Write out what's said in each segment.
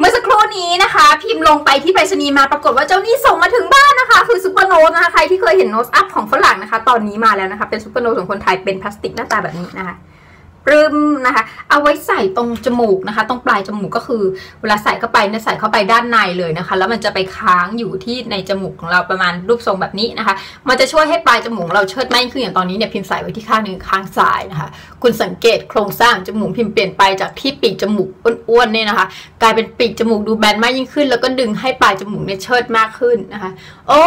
เมื่อสักครู่นี้นะคะ พิมพ์ลงไปที่ไปรษณีย์มาปรากฏว่าเจ้านี่ส่งมาถึงบ้านนะคะ คือซุปเปอร์โนสนะคะใครที่เคยเห็นโนสอัพของฝรั่งนะคะ ตอนนี้มาแล้วนะคะ เป็นซุปเปอร์โนสของคนไทยเป็นพลาสติกหน้าตาแบบนี้นะคะปรึมนะคะ ไว้ใส่ตรงจมูกนะคะ ตรงปลายจมูกก็คือเวลาใส่เข้าไปเนี่ยใส่เข้าไปด้านในเลยนะคะ แล้วมันจะไปค้างอยู่ที่ในจมูกของเราประมาณรูปทรงแบบนี้นะคะ มันจะช่วยให้ปลายจมูกเราเชิดไม่ขึ้นอย่างตอนนี้เนี่ยพิมพ์ใส่ไว้ที่ข้างหนึ่งข้างซ้ายนะคะ คุณสังเกตโครงสร้างจมูกพิมพ์เปลี่ยนไปจากที่ปีกจมูกอ้วนๆเนี่ยนะคะ กลายเป็นปีกจมูกดูแบนมากยิ่งขึ้น แล้วก็ดึงให้ปลายจมูกเนี่ยเชิดมากขึ้นนะคะ โอ้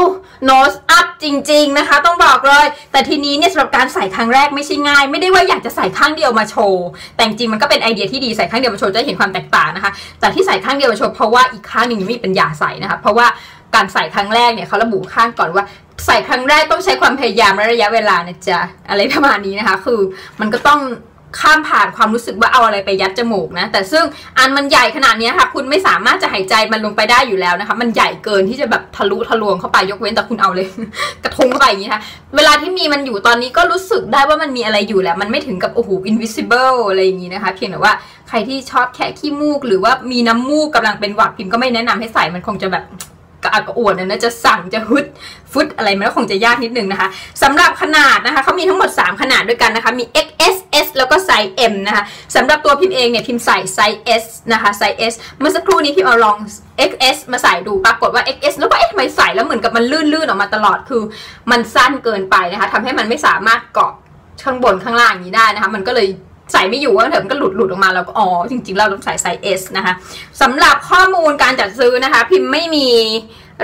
nose up จริง ๆนะคะ ต้องบอกเลย แต่ทีนี้เนี่ยสำหรับการใส่ครั้งแรกไม่ใช่ง่าย ไม่ได้ว่าอยากจะใส่ข้างเดียวมาโชว์แต่จริงมันก็เป็นไอเดียที่ดีใส่ข้างเดียวมาโชว์จะเห็นความแตกต่างนะคะ แต่ที่ใส่ข้างเดียวมาโชว์เพราะว่าอีกข้างหนึ่งยังไม่มีปัญญาใส่นะคะ เพราะว่าการใส่ครั้งแรกเนี่ยเขาระบุข้างก่อนว่าใส่ครั้งแรกต้องใช้ความพยายามและระยะเวลานะจ๊ะอะไรประมาณนี้นะคะ คือมันก็ต้อง ข้ามผ่านความรู้สึกว่าเอาอะไรไปยัดจมูกนะ แต่ซึ่งอันมันใหญ่ขนาดนี้ค่ะ คุณไม่สามารถจะหายใจมันลงไปได้อยู่แล้วนะคะ มันใหญ่เกินที่จะแบบทะลุทะลวงเข้าไปยกเว้นแต่คุณเอาเลย กระทุ้งเข้าไปอย่างนี้นะคะเวลาที่มีมันอยู่ตอนนี้ก็รู้สึกได้ว่ามันมีอะไรอยู่แหละมันไม่ถึงกับโอ้โห invisible อะไรอย่างนี้นะคะ เพียงแต่ว่าใครที่ชอบแค่ขี้มูก หรือว่ามีน้ำมูกกำลังเป็นหวัดพิมก็ไม่แนะนำให้ใส่มันคงจะแบบ กระอักกระอ่วนนะจะสั่งจะฮึดฟุตอะไรมันก็คงจะยากนิดนึงนะคะสำหรับขนาดนะคะเขามีทั้งหมด 3 ขนาดด้วยกันนะคะมี XS S แล้วก็ไซส์ M นะคะสำหรับตัวพิมพ์เองเนี่ยพิมพ์ใส่ไซส์ S นะคะไซส์ S เมื่อสักครู่นี้พิมพ์เอาลอง XS มาใส่ดูปรากฏว่า XS แล้วก็เอ๊ะทำไมใส่แล้วเหมือนกับมันลื่นๆออกมาตลอดคือ มันสั้นเกินไปนะคะทำให้มันไม่สามารถเกาะข้างบนข้างล่างอย่างนี้ได้นะคะมันก็เลย ใส่ไม่อยู่ว่าเถอะมันก็หลุดหลุดออกมาแล้วก็อ๋อจริงๆเราต้องใส่ไซส์ S นะคะสำหรับข้อมูลการจัดซื้อนะคะ พิมพ์ไม่มี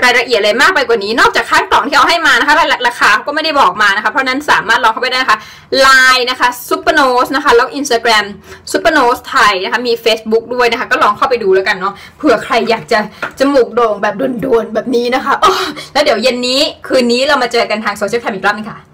รายละเอียดเลยมากไปกว่านี้ นอกจากข้ากล่องที่เอาให้มานะคะราคาก็ไม่ได้บอกมานะคะ เพราะนั้นสามารถลองเข้าไปได้นะคะ Line นะคะ Supernose นะคะ แล้ว Instagram Supernose ไทยนะคะ มี Facebook ด้วยนะคะ ก็ลองเข้าไปดูแล้วกันเนาะเผื่อใครอยากจะจมูกโด่งแบบด่วนๆ แบบนี้นะคะแล้วเดี๋ยวเย็นนี้คืนนี้เรามาเจอกันทางโซเชียลแคมอีกรอบนึงค่ะ